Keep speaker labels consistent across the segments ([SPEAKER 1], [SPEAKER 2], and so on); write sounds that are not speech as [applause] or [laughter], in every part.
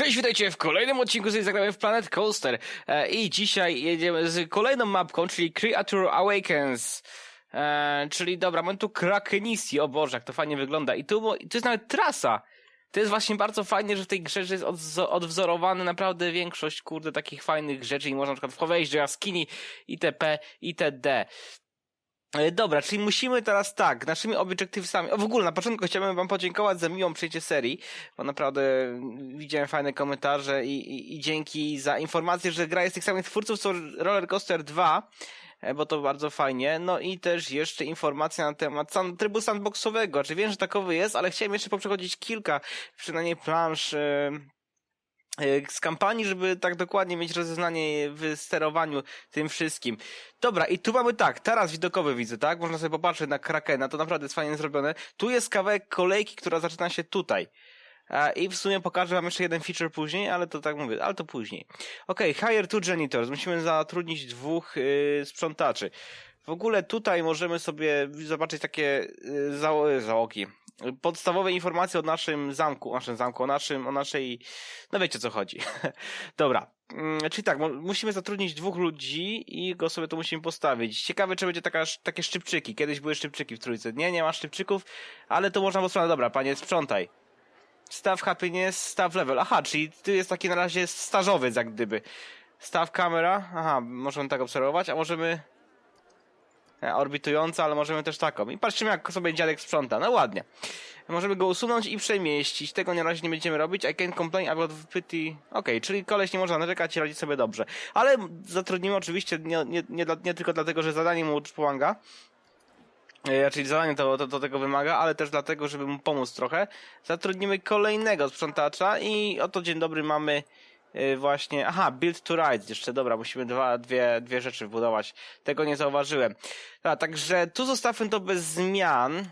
[SPEAKER 1] Cześć, witajcie w kolejnym odcinku z Zagramy w Planet Coaster e, i dzisiaj jedziemy z kolejną mapką, czyli Creature Awakens. E, czyli dobra, mamy tu Krakenisi, o Boże, jak to fajnie wygląda. I tu, tu jest nawet trasa. To jest właśnie bardzo fajnie, że w tej grze jest odwzorowany naprawdę większość, kurde, takich fajnych rzeczy i można na przykład wejść do jaskini itp. itd. E, Dobra, czyli musimy teraz tak, naszymi obiektywami. O, w ogóle na początku chciałbym wam podziękować za miłą przyjęcie serii, bo naprawdę widziałem fajne komentarze i, i, i dzięki za informację, że gra jest tych samych twórców co Roller Coaster 2, e, bo to bardzo fajnie. No i też jeszcze informacja na temat sam, trybu sandboxowego. Czy wiem, że takowy jest, ale chciałem jeszcze poprzechodzić kilka, przynajmniej plansz. E, z kampanii, żeby tak dokładnie mieć rozeznanie w sterowaniu tym wszystkim. Dobra, i tu mamy tak, taras widokowy widzę, tak? Można sobie popatrzeć na Krakena, to naprawdę jest fajnie zrobione. Tu jest kawałek kolejki, która zaczyna się tutaj. E, I w sumie pokażę wam jeszcze jeden feature później, ale to tak mówię, ale to później. Okej, hire two janitors. Musimy zatrudnić dwóch yy, sprzątaczy. W ogóle tutaj możemy sobie zobaczyć takie yy, zało- załogi. Podstawowe informacje o naszym zamku, o naszym zamku, o naszym, o naszej, no wiecie o co chodzi. [laughs] Dobra. Mm, Czyli tak, musimy zatrudnić dwóch ludzi i go sobie tu musimy postawić. Ciekawe, czy będzie taka, takie szczypczyki. Kiedyś były szczypczyki w trójce. Nie, nie ma szczypczyków, ale to można posprzątać. Dobra, panie, sprzątaj. Staw happiness, staw level. Aha, czyli tu jest taki na razie stażowiec, jak gdyby. Staw kamera. Aha, możemy tak obserwować, a możemy... E, orbitująca, ale możemy też taką. I patrzymy, jak sobie dziadek sprząta. No ładnie. Możemy go usunąć i przemieścić. Tego na razie nie będziemy robić. I can complain about pity. Okej, czyli koleś nie można narzekać i radzi sobie dobrze. Ale zatrudnimy oczywiście nie, nie, nie, nie tylko dlatego, że zadanie mu pomaga. E, Czyli zadanie to, to, to tego wymaga, ale też dlatego, żeby mu pomóc trochę. Zatrudnimy kolejnego sprzątacza i oto dzień dobry mamy właśnie, aha, build to ride, jeszcze dobra, musimy dwa, dwie, dwie rzeczy wbudować. Tego nie zauważyłem. A, także tu zostawmy to bez zmian.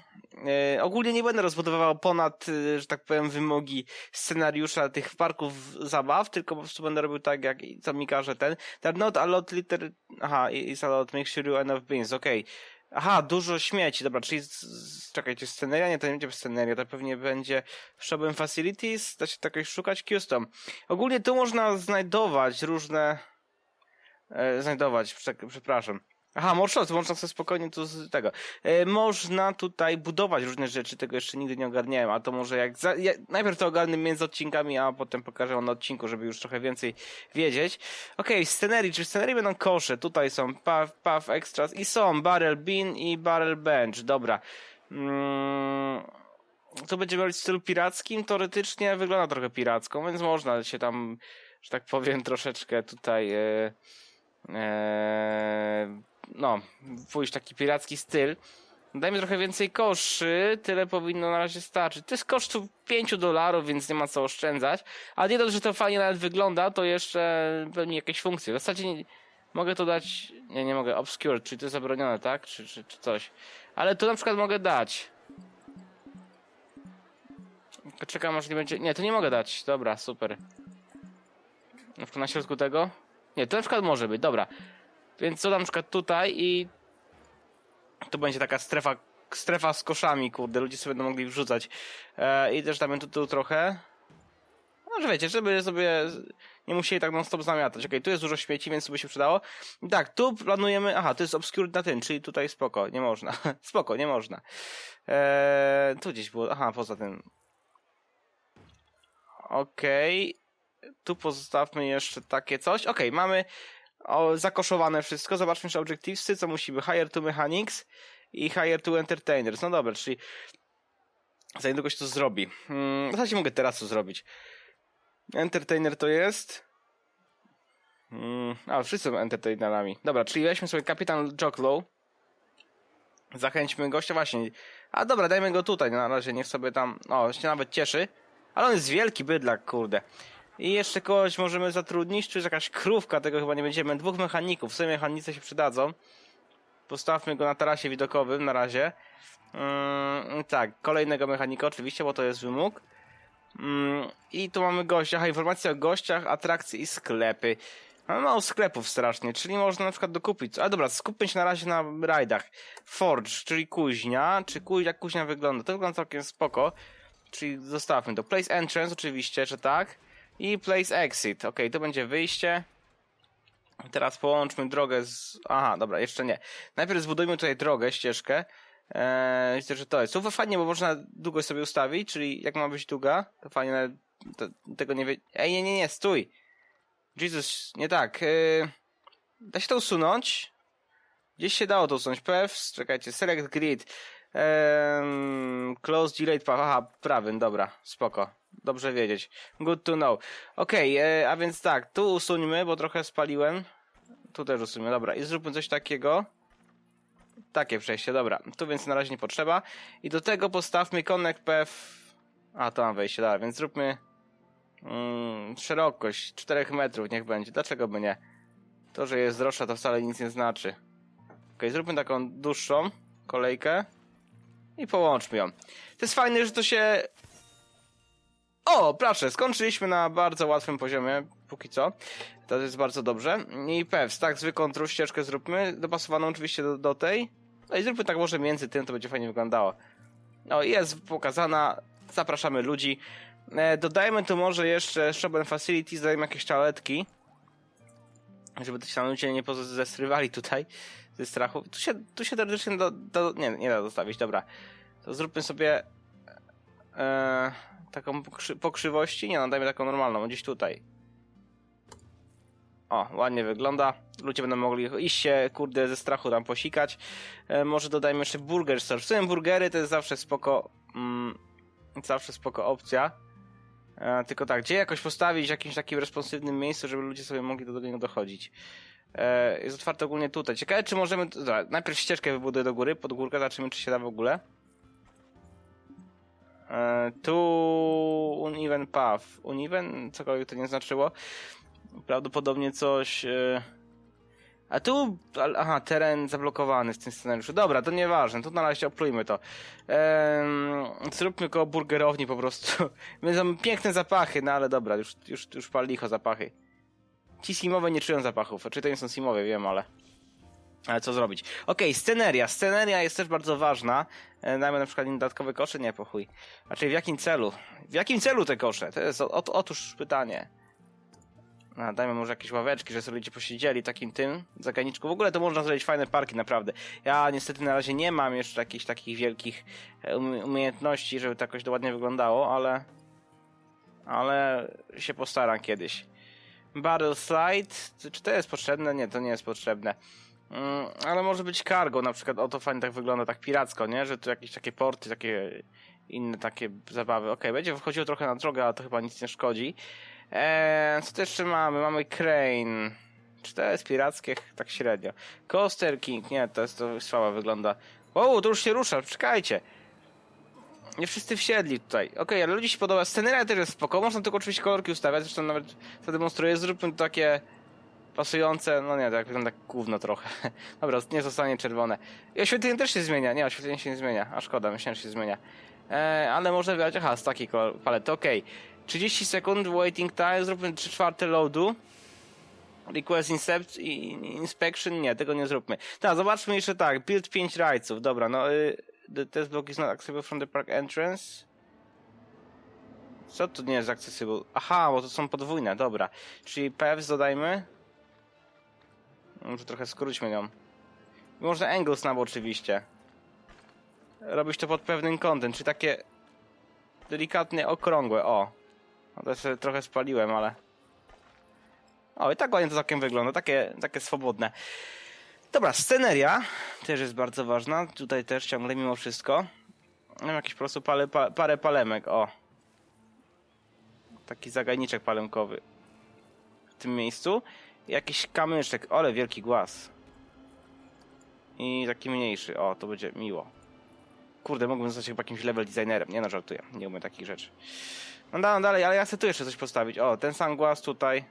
[SPEAKER 1] E, ogólnie nie będę rozbudowywał ponad, e, że tak powiem, wymogi scenariusza tych parków zabaw, tylko po prostu będę robił tak, jak co mi każe ten. That not a lot liter... Aha, is a lot, make sure you enough beans, okej. Aha, dużo śmieci, dobra, czyli czekajcie, sceneria, nie, to nie będzie sceneria, to pewnie będzie Shop and Facilities, da się takoś szukać custom. Ogólnie tu można znajdować różne, e, znajdować, prze- przepraszam. Aha, można, to można sobie spokojnie tu z tego. E, można tutaj budować różne rzeczy, tego jeszcze nigdy nie ogarniałem, a to może jak, za, ja, najpierw to ogarnę między odcinkami, a potem pokażę na odcinku, żeby już trochę więcej wiedzieć. Okej, scenerii, czy w scenerii będą kosze? Tutaj są puff, puff extras i są barrel bean i barrel bench, dobra. Mm, to będziemy robić w stylu pirackim, teoretycznie wygląda trochę piracką, więc można się tam, że tak powiem, troszeczkę tutaj e, e, no, pójść taki piracki styl. Dajmy trochę więcej koszy, tyle powinno na razie starczyć. To jest koszt tu 5 dolarów, więc nie ma co oszczędzać. A nie dość, że to fajnie nawet wygląda, to jeszcze pełni jakieś funkcje. W zasadzie nie, mogę to dać, nie, nie mogę, obscure, czyli to jest zabronione, tak? Czy, czy, czy coś. Ale tu na przykład mogę dać. Czekam, aż nie będzie, nie, to nie mogę dać, dobra, super. Na na środku tego? Nie, to na przykład może być, dobra. Więc co na przykład tutaj i to będzie taka strefa, strefa z koszami, kurde, ludzie sobie będą mogli wrzucać. E, I też damy tu, tu trochę. No, że wiecie, żeby sobie nie musieli tak non stop zamiatać. Okej, tu jest dużo śmieci, więc by się przydało. Tak, tu planujemy, aha, to jest obscure na tym, czyli tutaj spoko, nie można. [laughs] spoko, nie można. E, tu gdzieś było, aha, poza tym. Okej. Tu pozostawmy jeszcze takie coś. Okej, mamy o, zakoszowane wszystko. Zobaczmy jeszcze Objectivesy, co musimy. Hire to Mechanics i Hire to Entertainers. No dobra, czyli za niedługo się to zrobi. Hmm, w zasadzie mogę teraz to zrobić. Entertainer to jest... Hmm, a, wszyscy są entertainerami. Dobra, czyli weźmy sobie Kapitan Jocklow. Zachęćmy gościa, właśnie. A dobra, dajmy go tutaj na razie, niech sobie tam... O, się nawet cieszy. Ale on jest wielki bydlak, kurde. I jeszcze kogoś możemy zatrudnić, czy jest jakaś krówka, tego chyba nie będziemy. Dwóch mechaników, w sumie mechanicy się przydadzą. Postawmy go na tarasie widokowym na razie. Mm, tak, kolejnego mechanika oczywiście, bo to jest wymóg. Mm, I tu mamy gościa, aha, informacje o gościach, atrakcje i sklepy. Mamy mało sklepów strasznie, czyli można na przykład dokupić. A dobra, skupmy się na razie na rajdach. Forge, czyli kuźnia. Czy kuźnia, jak kuźnia wygląda? To wygląda całkiem spoko. Czyli zostawmy to. Place entrance oczywiście, że tak. I place exit. Ok, to będzie wyjście. Teraz połączmy drogę z... Aha, dobra, jeszcze nie. Najpierw zbudujmy tutaj drogę, ścieżkę. Eee, myślę, że to jest. To fajnie, bo można długość sobie ustawić, czyli jak ma być długa, to fajnie nawet to, tego nie wie... Ej, nie, nie, nie, stój! Jesus, nie tak. Eee, da się to usunąć? Gdzieś się dało to usunąć. PF, czekajcie, select grid. Eee, close delete path. Aha, prawym, dobra, spoko. Dobrze wiedzieć. Good to know. Okej, e, a więc tak, tu usuńmy, bo trochę spaliłem. Tu też usuńmy, dobra. I zróbmy coś takiego. Takie przejście, dobra. Tu więc na razie nie potrzeba. I do tego postawmy connect PF. A, to mam wejście, dobra, więc zróbmy mm, szerokość 4 metrów, niech będzie. Dlaczego by nie? To, że jest droższa, to wcale nic nie znaczy. Ok, zróbmy taką dłuższą kolejkę i połączmy ją. To jest fajne, że to się o, proszę, skończyliśmy na bardzo łatwym poziomie, póki co. To jest bardzo dobrze. I pewnie, tak, zwykłą tru ścieżkę zróbmy, dopasowaną oczywiście do, do tej. No i zróbmy tak może między tym, to będzie fajnie wyglądało. No jest pokazana, zapraszamy ludzi. E, dodajmy tu może jeszcze Shop and Facilities, dajmy jakieś toaletki. Żeby się tam ludzie nie zestrywali tutaj ze strachu. Tu się, tu się teoretycznie do, do, nie, nie da dostawić, dobra. To zróbmy sobie... E, taką pokrzy pokrzywości? Nie no, dajmy taką normalną, gdzieś tutaj. O, ładnie wygląda. Ludzie będą mogli iść się, kurde, ze strachu tam posikać. E, może dodajmy jeszcze burger store. W sumie burgery to jest zawsze spoko, mm, zawsze spoko opcja. E, tylko tak, gdzie jakoś postawić w jakimś takim responsywnym miejscu, żeby ludzie sobie mogli do, do niego dochodzić. E, jest otwarte ogólnie tutaj. Ciekawe, czy możemy... Dobra, najpierw ścieżkę wybuduję do góry, pod górkę, zobaczymy, czy się da w ogóle. E, tu uneven path. Uneven? Cokolwiek to nie znaczyło. Prawdopodobnie coś... E, a tu... Aha, teren zablokowany w tym scenariuszu. Dobra, to nieważne. Tu na razie oplujmy to. Ehm, zróbmy koło burgerowni po prostu. [laughs] Będą piękne zapachy, no ale dobra, już, już, już pal licho zapachy. Ci simowe nie czują zapachów. Czy to nie są simowe, wiem, ale... Ale co zrobić? Okej, sceneria. Sceneria jest też bardzo ważna. E, dajmy na przykład dodatkowe kosze? Nie, pochuj. Znaczy w jakim celu? W jakim celu te kosze? To jest o, o, otóż pytanie. A, dajmy może jakieś ławeczki, że sobie ludzie posiedzieli takim tym zaganiczku. W ogóle to można zrobić fajne parki, naprawdę. Ja niestety na razie nie mam jeszcze jakichś takich wielkich e, umie umiejętności, żeby to jakoś to ładnie wyglądało, ale... Ale się postaram kiedyś. Battle Slide. Czy to jest potrzebne? Nie, to nie jest potrzebne. Mm, ale może być cargo, na przykład, o to fajnie tak wygląda, tak piracko, nie? Że tu jakieś takie porty, takie inne takie zabawy. Okay, będzie wychodziło trochę na drogę, ale to chyba nic nie szkodzi. Eee, co tu jeszcze mamy? Mamy crane. Czy to jest pirackie? Tak średnio. Coaster King, nie, to jest to słaba wygląda. Wow, to już się rusza, czekajcie. Nie wszyscy wsiedli tutaj. Okej, okay, ale ludzi się podoba. Sceneria też jest spoko. Można tylko oczywiście kolorki ustawiać, zresztą nawet zademonstruję. Zróbmy takie pasujące, no nie, tak wygląda gówno trochę. [laughs] Dobra, nie zostanie czerwone. I oświetlenie też się zmienia, nie, oświetlenie się nie zmienia, a szkoda, myślałem, że się zmienia. E, ale może wybrać, aha, z takiej palety, okej. Okay. 30 sekund waiting time, zróbmy 3 czwarte loadu. Request incept, inspection, nie, tego nie zróbmy. Tak, zobaczmy jeszcze tak, build 5 rajców, dobra, no, y, the test block is not accessible from the park entrance. Co tu nie jest accessible? Aha, bo to są podwójne, dobra. Czyli PF dodajmy. Może trochę skróćmy ją. Można angle snap oczywiście. Robić to pod pewnym kątem, czy takie delikatnie okrągłe, o. No to się trochę spaliłem, ale... O, i tak ładnie to całkiem wygląda, takie, takie swobodne. Dobra, sceneria też jest bardzo ważna. Tutaj też ciągle mimo wszystko. Mam jakiś po prostu pale, pa, parę palemek, o. Taki zagajniczek palemkowy. W tym miejscu. Jakiś kamyczek, ale wielki głaz. I taki mniejszy, o, to będzie miło. Kurde, mógłbym zostać chyba jakimś level designerem. Nie no, żartuję, nie umiem takich rzeczy. No dalej, dalej, ale ja chcę tu jeszcze coś postawić. O, ten sam głaz tutaj.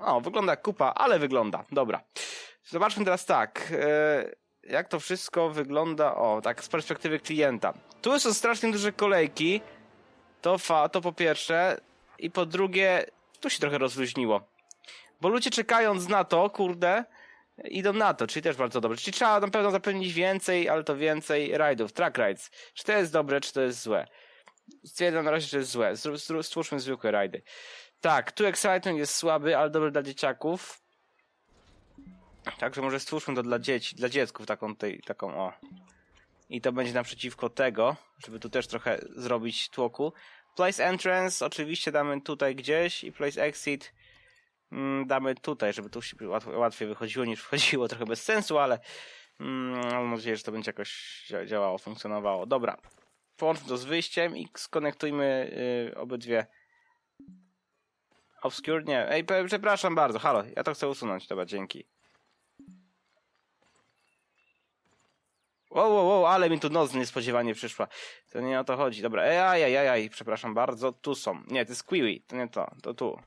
[SPEAKER 1] O, wygląda jak kupa, ale wygląda. Dobra. Zobaczmy teraz tak. Yy, jak to wszystko wygląda, o, tak z perspektywy klienta. Tu są strasznie duże kolejki. To, fa, to po pierwsze. I po drugie, tu się trochę rozluźniło. Bo ludzie czekając na to, kurde, idą na to, czyli też bardzo dobrze. Czyli trzeba na pewno zapewnić więcej, ale to więcej rajdów, track rides. Czy to jest dobre, czy to jest złe. Stwierdzam na razie, że jest złe. Stwórzmy zwykłe rajdy. Tak, tu excitement jest słaby, ale dobry dla dzieciaków. Także może stwórzmy to dla dzieci, dla dziecków taką, tej, taką o. I to będzie naprzeciwko tego, żeby tu też trochę zrobić tłoku. Place entrance oczywiście damy tutaj gdzieś i place exit mm, damy tutaj, żeby tu się łat, łatwiej wychodziło niż wchodziło. [laughs] Trochę bez sensu, ale mm, mam nadzieję, że to będzie jakoś dzia- działało, funkcjonowało. Dobra, połączmy to z wyjściem i skonektujmy y, obydwie. Obscure? Nie. Ej, przepraszam bardzo, halo, ja to chcę usunąć. Dobra, dzięki. Wow, ale mi tu noc niespodziewanie przyszła. To nie o to chodzi. Dobra, ej, aj, aj, aj, przepraszam bardzo, tu są. Nie, to jest Kiwi, to nie to, to tu.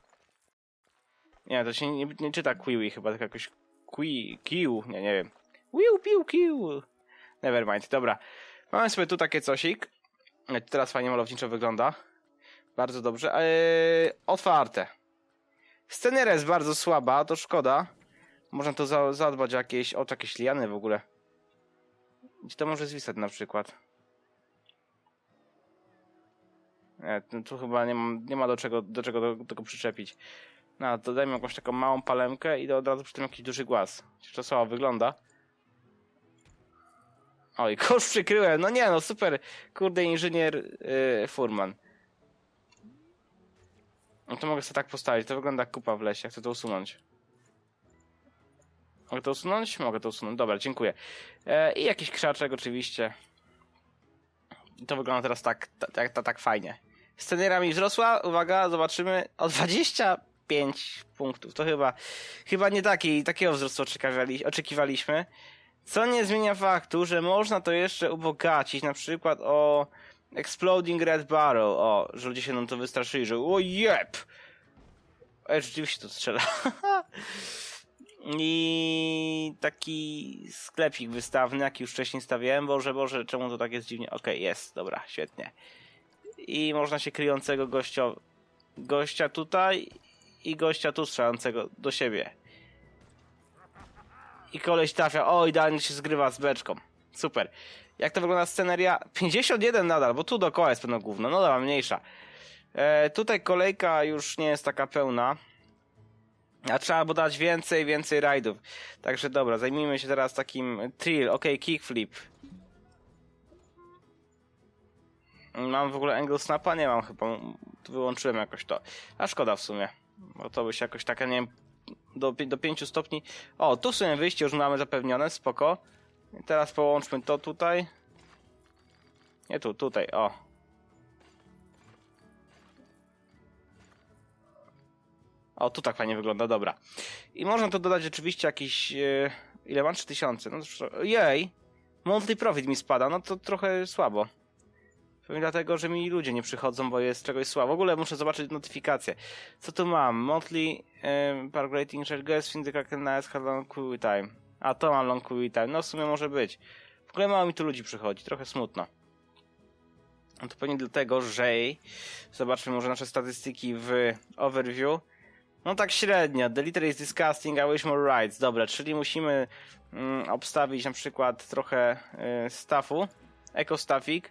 [SPEAKER 1] Nie, to się nie, nie czyta Kiwi chyba, tylko jakoś Qui, Kiu, nie, nie wiem. Wiu, piu, kiu. Nevermind, dobra. Mamy sobie tu takie cosik. E, Teraz fajnie malowniczo wygląda. Bardzo dobrze. Eee, otwarte. Scenera jest bardzo słaba, to szkoda. Można to za, zadbać o jakieś, o jakieś liany w ogóle. Gdzie to może zwisać na przykład? Nie, tu- chyba nie, nie ma do czego, do czego do, tego przyczepić. No, to dajmy jakąś taką małą palemkę i do, od razu przy tym jakiś duży głaz. Czy to słabo wygląda? Oj, [laughs] kosz przykryłem. No nie no, super. Kurde, inżynier yy, Furman. No to mogę sobie tak postawić. To wygląda jak kupa w lesie. Chcę to usunąć. Mogę to usunąć? Mogę to usunąć. Dobra, dziękuję. E, I jakiś krzaczek oczywiście. I to wygląda teraz tak, tak, tak, tak, fajnie. Scenera mi wzrosła. Uwaga, zobaczymy. O 25 punktów. To chyba, chyba nie taki, takiego wzrostu oczekiwali, oczekiwaliśmy. Co nie zmienia faktu, że można to jeszcze ubogacić, na przykład o Exploding Red Barrel. O, że ludzie się nam to wystraszyli, że o jep! Ej, rzeczywiście to strzela. [laughs] I taki sklepik wystawny, jaki już wcześniej stawiałem. Boże, Boże, czemu to tak jest dziwnie? Okej, jest, dobra, świetnie. I można się kryjącego gościa, gościa tutaj i gościa tu strzelającego do siebie. I koleś trafia, o idealnie się zgrywa z beczką. Super. Jak to wygląda sceneria? 51 nadal, bo tu dookoła jest pewno gówno. No dobra, mniejsza. E, tutaj kolejka już nie jest taka pełna. A trzeba było dać więcej, więcej rajdów. Także dobra, zajmijmy się teraz takim trill. Ok, kickflip. Mam w ogóle angle snapa? Nie mam chyba. Wyłączyłem jakoś to. A szkoda w sumie. Bo to by się jakoś taka, nie wiem, do, do 5 stopni. O, tu w sumie wyjście już mamy zapewnione, spoko. I teraz połączmy to tutaj. Nie tu, tutaj, o. O, tu tak fajnie wygląda, dobra. I można tu dodać oczywiście jakiś... E, ile mam? 3000. No jej! Monthly profit mi spada, no to trochę słabo. Pewnie dlatego, że mi ludzie nie przychodzą, bo jest czegoś słabo. W ogóle muszę zobaczyć notyfikacje. Co tu mam? Monthly um, park rating, share guest, Nights, have long queue time. A to mam long queue time. No w sumie może być. W ogóle mało mi tu ludzi przychodzi, trochę smutno. No to pewnie dlatego, że zobaczmy może nasze statystyki w overview. No tak średnio. The litter is disgusting, I wish more rights. Dobra, czyli musimy mm, obstawić na przykład trochę y, staffu. Eco staffik.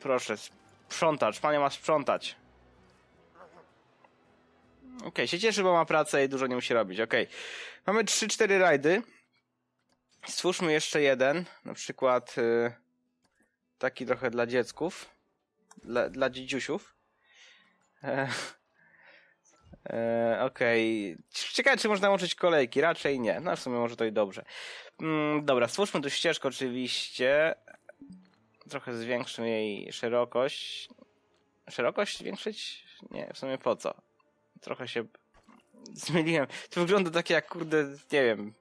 [SPEAKER 1] Proszę, sprzątacz. Panie ma sprzątać. Okej, się cieszy, bo ma pracę i dużo nie musi robić. Okej. Mamy 3-4 rajdy. Stwórzmy jeszcze jeden. Na przykład y, taki trochę dla dziecków. Dla, dla dzidziusiów. E, e, Okej. Ciekawe, czy można łączyć kolejki. Raczej nie. No w sumie może to i dobrze. Mm, dobra, stwórzmy tu ścieżkę oczywiście. Trochę zwiększmy jej szerokość. Szerokość zwiększyć? Nie, w sumie po co? Trochę się zmyliłem. To wygląda tak jak, kurde, nie wiem.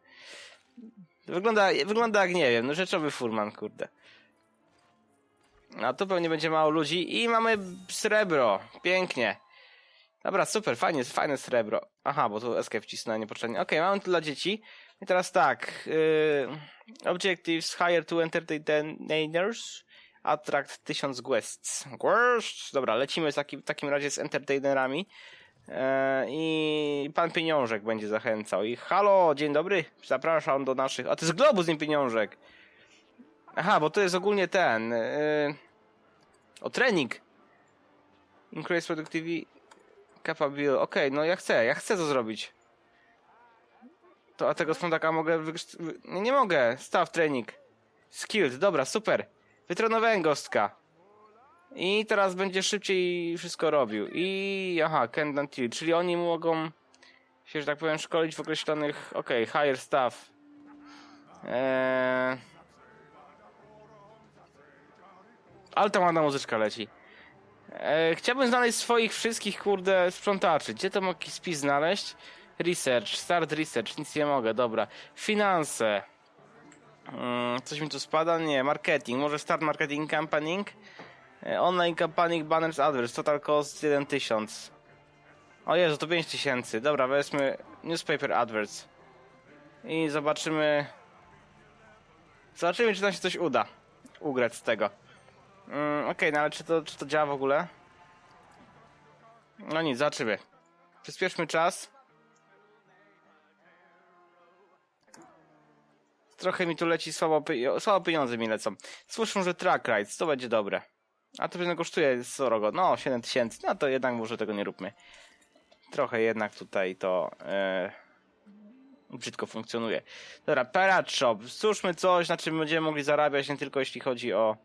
[SPEAKER 1] Wygląda, wygląda jak, nie wiem, no rzeczowy furman, kurde. A tu pewnie będzie mało ludzi i mamy srebro. Pięknie. Dobra, super, fajnie, fajne srebro. Aha, bo tu escape wcisnąłem niepotrzebnie. Okej, mamy tu dla dzieci. I teraz tak. Yy, objectives hire to entertainers. Attract 1000 guests. Guests! Dobra, lecimy w takim, w takim razie z entertainerami. E, I pan Pieniążek będzie zachęcał. I halo, dzień dobry, zapraszam do naszych. A to jest Globus, nie Pieniążek. Aha, bo to jest ogólnie ten. e, O trening! Increase productivity capable. Okej, no ja chcę, ja chcę to zrobić. To a tego spątaka mogę Nie, nie mogę. Staff training. Skilled, dobra, super. Wytrenowałem gostka. I teraz będzie szybciej wszystko robił. I aha, can until, czyli oni mogą się, że tak powiem, szkolić w określonych, okej, higher staff. Eee... Ale tam ładna muzyczka leci. Eee, chciałbym znaleźć swoich wszystkich, kurde, sprzątaczy. Gdzie to mogę spis znaleźć? Research, start research, nic nie mogę, dobra. Finanse. Mm, coś mi tu spada? Nie, marketing. Może start marketing campaigning? E, Online campaigning banners adverts, total cost 1000. O Jezu, to 5000. Dobra, weźmy newspaper adverts. I zobaczymy... Zobaczymy, czy nam się coś uda ugrać z tego. Mm, Okej, no ale czy to, czy to działa w ogóle? No nic, zobaczymy. Przyspieszmy czas. Trochę mi tu leci słabo, słabo pieniądze mi lecą. Słyszę, że track rides, to będzie dobre. A to pewnie kosztuje sorogo. No, 7 tysięcy. No to jednak może tego nie róbmy. Trochę jednak tutaj to e, brzydko funkcjonuje. Dobra, Parad Shop. Stwórzmy coś, na czym będziemy mogli zarabiać, nie tylko jeśli chodzi o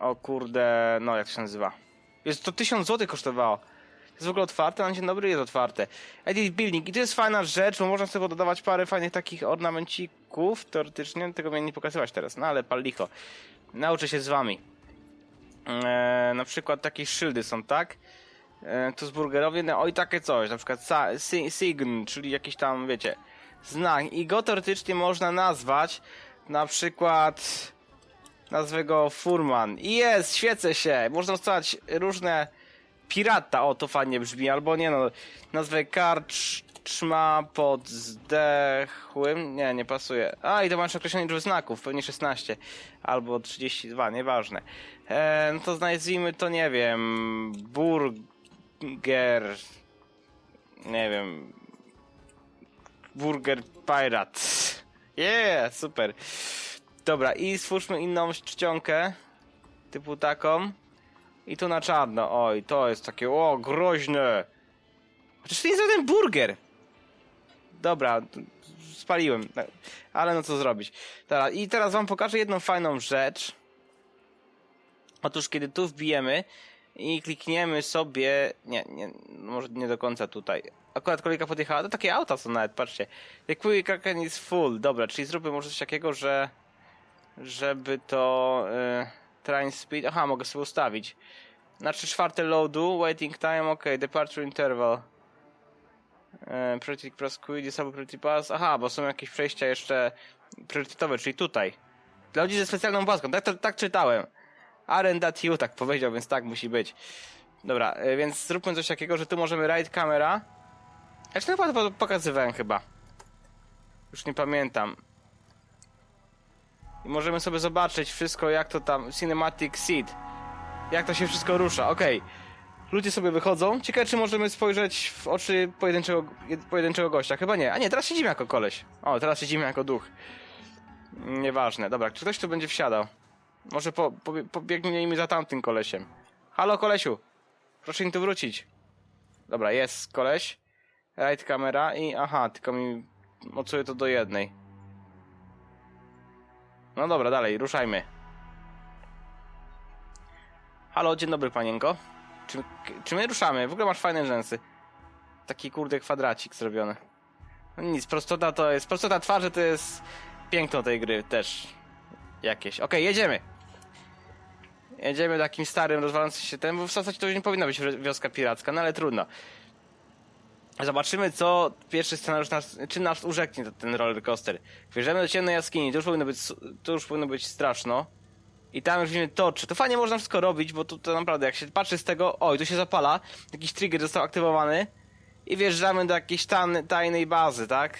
[SPEAKER 1] o kurde, no jak to się nazywa. Jest to 1000 zł kosztowało. Jest w ogóle otwarte? Na dzień dobry jest otwarte. Edit Building. I to jest fajna rzecz, bo można sobie dodawać parę fajnych takich ornamencików, teoretycznie. Tego miałem nie pokazywać teraz, no ale pal licho. Nauczę się z wami. Eee, na przykład takie szyldy są, tak? Eee, tu z burgerowie, no oj takie coś, na przykład si- sign, czyli jakiś tam, wiecie, znak. I go teoretycznie można nazwać na przykład nazwę go Furman. I jest, świecę się. Można wstawiać różne pirata, o to fajnie brzmi, albo nie no, nazwę karczma pod zdechłym, nie, nie pasuje. A, i to masz określenie liczby znaków, pewnie 16, albo 32, nieważne. E, no to nazwijmy to, nie wiem, burger, nie wiem, burger pirate. Yeah, super. Dobra, i stwórzmy inną czcionkę, typu taką. I tu na czarno. Oj, to jest takie, o, groźne. Chociaż to nie jest żaden burger. Dobra, spaliłem. Ale no co zrobić. Dobra, i teraz wam pokażę jedną fajną rzecz. Otóż kiedy tu wbijemy i klikniemy sobie... Nie, nie, może nie do końca tutaj. Akurat kolejka podjechała. To takie auta są nawet, patrzcie. The quick is full. Dobra, czyli zróbmy może coś takiego, że... Żeby to... Y train speed... Aha, mogę sobie ustawić. Znaczy czwarte loadu, waiting time, ok, departure interval. E, priority cross queue, disable priority pass. Aha, bo są jakieś przejścia jeszcze priorytetowe, czyli tutaj. Dla ludzi ze specjalną paską, tak, to, tak czytałem. RN.u tak powiedział, więc tak musi być. Dobra, e, więc zróbmy coś takiego, że tu możemy ride camera. Ja czy naprawdę po- pokazywałem chyba. Już nie pamiętam. I możemy sobie zobaczyć wszystko, jak to tam. Cinematic Seed. Jak to się wszystko rusza, okej. Ludzie sobie wychodzą. Ciekawe, czy możemy spojrzeć w oczy pojedynczego, jed- pojedynczego gościa. Chyba nie. A nie, teraz siedzimy jako koleś. O, teraz siedzimy jako duch. Nieważne. Dobra, czy ktoś tu będzie wsiadał? Może po, po, pobiegnijmy za tamtym kolesiem. Halo, kolesiu. Proszę mi tu wrócić. Dobra, jest koleś. Right kamera i aha, tylko mi mocuję to do jednej. No dobra, dalej, ruszajmy. Halo, dzień dobry panienko. Czy, czy my ruszamy? W ogóle masz fajne rzęsy. Taki kurde kwadracik zrobiony. No nic, prostota to jest. Prostota twarzy to jest piękno tej gry też. Jakieś. Okej, jedziemy. Jedziemy takim starym, rozwalającym się tym, bo w zasadzie to już nie powinna być wioska piracka, no ale trudno. Zobaczymy, co pierwszy scenariusz nas, czy nas urzeknie ten roller coaster. Wjeżdżamy do ciemnej jaskini, to już powinno być, już powinno być straszno. I tam już widzimy toczy. To fajnie można wszystko robić, bo tu to naprawdę jak się patrzy z tego, oj, tu się zapala, jakiś trigger został aktywowany i wjeżdżamy do jakiejś tajnej bazy, tak?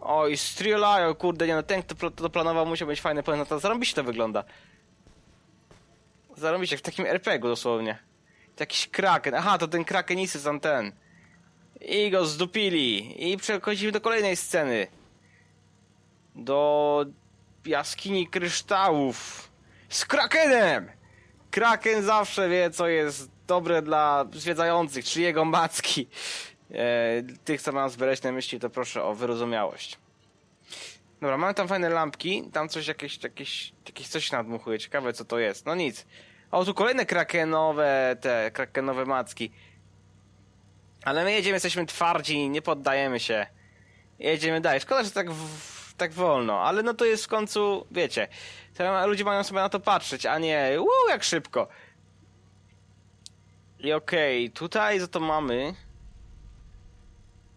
[SPEAKER 1] Oj, strzelają, kurde, nie no, ten kto to planował musiał mieć fajny plan, no to zarobiście to wygląda. Zarobiście, w takim RPG-u dosłownie. To jakiś kraken, aha, to ten krakenisy są ten. I go zdupili. I przechodzimy do kolejnej sceny. Do jaskini kryształów. z Krakenem! Kraken zawsze wie, co jest dobre dla zwiedzających, czy jego macki. E, tych, co mają zbereźne myśli, to proszę o wyrozumiałość. Dobra, mamy tam fajne lampki, tam coś jakieś, jakieś, jakieś coś nadmuchuje, ciekawe co to jest. No nic. O, tu kolejne krakenowe, te krakenowe macki. Ale my jedziemy, jesteśmy twardzi, nie poddajemy się. Jedziemy dalej. Szkoda, że tak, w, tak wolno, ale no to jest w końcu, wiecie, ludzie mają sobie na to patrzeć, a nie, wow, jak szybko. I okej, tutaj co to mamy?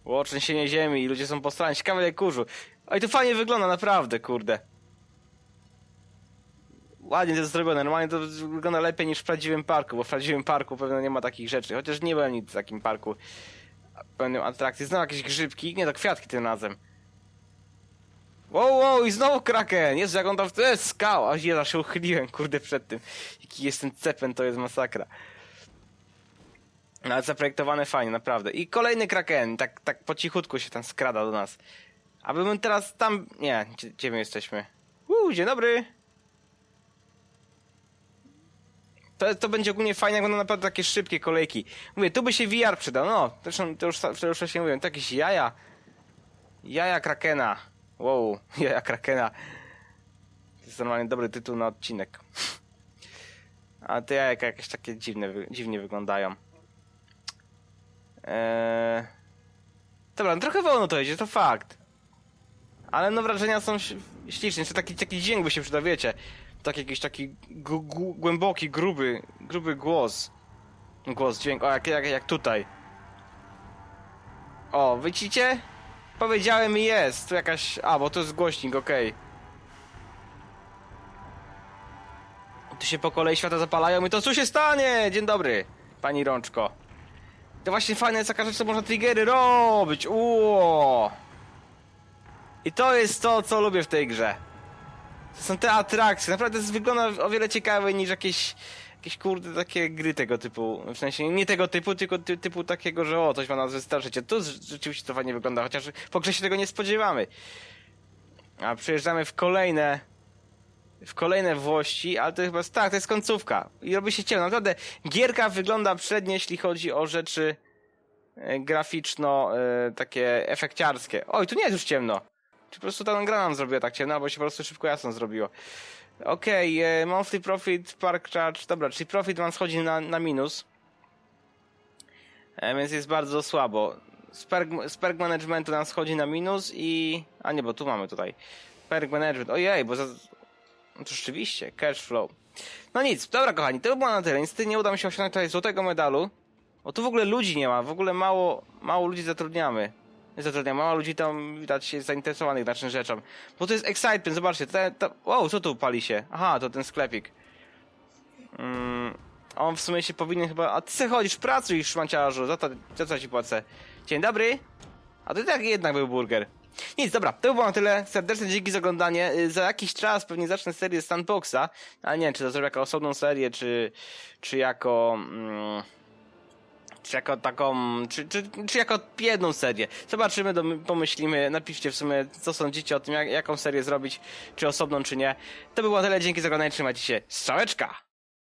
[SPEAKER 1] Ło, trzęsienie ziemi, ludzie są postrani, ciekawe jak kurzu. Oj, to fajnie wygląda, naprawdę, kurde. Ładnie to jest zrobione, normalnie to wygląda lepiej niż w prawdziwym parku, bo w prawdziwym parku pewno nie ma takich rzeczy, chociaż nie byłem nic w takim parku pełnym atrakcji. Znowu jakieś grzybki, nie to kwiatki tym razem. Wow, wow, i znowu kraken! Jezu, jak on tam... To jest skał! Aż ja się uchyliłem, kurde, przed tym. Jaki jest ten cepen, to jest masakra. No, ale zaprojektowane fajnie, naprawdę. I kolejny kraken, tak, tak po cichutku się tam skrada do nas. Aby my teraz tam... Nie, gdzie, gdzie my jesteśmy? Uuu, dzień dobry! To, to będzie ogólnie fajne, jak będą naprawdę takie szybkie kolejki. Mówię, tu by się VR przydał, no. Zresztą to już, to już wcześniej mówiłem, to jakieś jaja. Jaja Krakena. Wow, [laughs] jaja Krakena. To jest normalnie dobry tytuł na odcinek. A te jajka jakieś takie dziwne, dziwnie wyglądają. Eee... Dobra, no trochę wolno to jedzie, to fakt. Ale no wrażenia są śliczne, jeszcze taki, taki dźwięk by się przydał, wiecie. Tak jakiś taki głęboki, gruby, gruby głos. Głos, dźwięk, o jak, jak, jak tutaj. O, widzicie? Powiedziałem i jest, tu jakaś... A, bo to jest głośnik, okej. Tu się po kolei świata zapalają i to co się stanie? Dzień dobry, pani Rączko. To właśnie fajne jest taka rzecz, co można triggery robić, uuu. I to jest to, co lubię w tej grze. To są te atrakcje. Naprawdę to wygląda o wiele ciekawiej niż jakieś, jakieś kurde takie gry tego typu. W sensie nie tego typu, tylko ty, typu takiego, że o, coś ma nas wystraszyć. A tu rzeczywiście to fajnie wygląda, chociaż po grze się tego nie spodziewamy. A przejeżdżamy w kolejne w kolejne włości, ale to chyba tak, to jest końcówka. I robi się ciemno. Naprawdę gierka wygląda przednie, jeśli chodzi o rzeczy e, graficzno, e, takie efekciarskie. Oj, tu nie jest już ciemno. Czy po prostu ta gra nam zrobiła tak ciemno, albo się po prostu szybko jasno zrobiło. Okej, e, monthly profit, park charge, dobra, czyli profit nam schodzi na, na minus. E, więc jest bardzo słabo. Perk managementu nam schodzi na minus i... A nie, bo tu mamy tutaj. Perk management, ojej, bo za... No to rzeczywiście, cash flow. No nic, dobra kochani, to by było na tyle. Niestety nie uda mi się osiągnąć tutaj złotego medalu. Bo tu w ogóle ludzi nie ma, w ogóle mało, mało ludzi zatrudniamy. Nie zatrudniamy, mało ludzi tam widać jest zainteresowanych naszym rzeczom. Bo to jest excitement, zobaczcie, to, wow, co tu pali się? Aha, to ten sklepik. Mm, on w sumie się powinien chyba, a ty se chodzisz, pracuj szmaciarzu, za to, za co ci płacę. Dzień dobry. A to tak jednak był burger. Nic, dobra, to by było na tyle. Serdeczne dzięki za oglądanie. Y, Za jakiś czas pewnie zacznę serię Sandboxa, ale nie wiem, czy to zrobię jako osobną serię, czy, czy jako... Mm, czy jako taką, czy, czy, czy jako jedną serię. Zobaczymy, do, pomyślimy, napiszcie w sumie, co sądzicie o tym, jak, jaką serię zrobić, czy osobną, czy nie. To by było tyle, dzięki za oglądanie, trzymajcie się, strzałeczka!